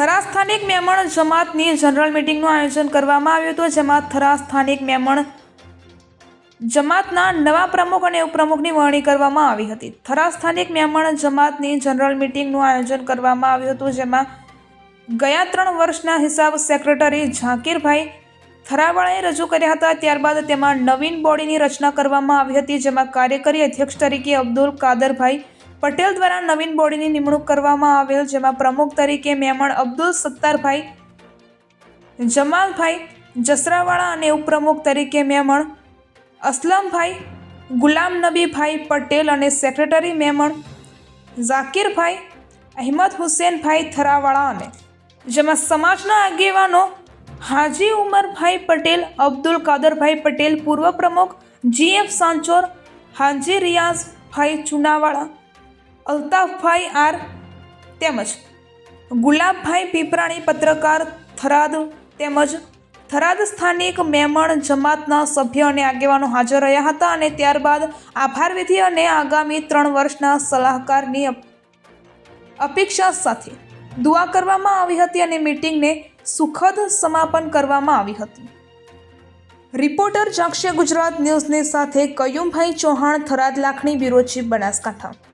થરા સ્થાનિક મેમણ જમાતની જનરલ મિટિંગનું આયોજન કરવામાં આવ્યું હતું, જેમાં થરા સ્થાનિક મેમણ જમાતના નવા પ્રમુખ અને ઉપપ્રમુખની વરણી કરવામાં આવી હતી. થરા સ્થાનિક મેમણ જમાતની જનરલ મિટિંગનું આયોજન કરવામાં આવ્યું હતું, જેમાં ગયા ત્રણ વર્ષના હિસાબ સેક્રેટરી ઝાકીરભાઈ થરાવાળાએ રજૂ કર્યા હતા. ત્યારબાદ તેમાં નવીન બોડીની રચના કરવામાં આવી હતી, જેમાં કાર્યકારી અધ્યક્ષ તરીકે અબ્દુલ કાદરભાઈ પટેલ દ્વારા નવીન બોડીની નિમણૂક કરવામાં આવેલ, જેમાં પ્રમુખ તરીકે મેમણ અબ્દુલ સત્તારભાઈ, જમાલભાઈ જસરાવાળા અને ઉપપ્રમુખ તરીકે મેમણ અસલમભાઈ ગુલામ નબીભાઈ પટેલ અને સેક્રેટરી મેમણ ઝાકીરભાઈ, અહેમદ હુસેનભાઈ થરાવાળા અને જેમાં સમાજના આગેવાનો હાજી ઉમરભાઈ પટેલ, અબ્દુલ કાદરભાઈ પટેલ, પૂર્વ પ્રમુખ જીએફ સાંચોર, હાજી રિયાઝભાઈ ચુનાવાળા અલ્તાફભાઈ આર તેમજ ગુલાબભાઈ પીપરાણી પત્રકાર થરાદ તેમજ થરાદ સ્થાનિક મેમણ જમાતના સભ્ય અને આગેવાનો હાજર રહ્યા હતા અને ત્યારબાદ આભાર વિધિ અને આગામી ત્રણ વર્ષના સલાહકારની અપેક્ષા સાથે દુઆ કરવામાં આવી હતી અને મીટિંગને સુખદ સમાપન કરવામાં આવી હતી. રિપોર્ટર જાક્ષે ગુજરાત ન્યૂઝની સાથે કયુમભાઈ ચૌહાણ થરાદ લાખણી બ્યુરો ચીફ બનાસકાંઠા.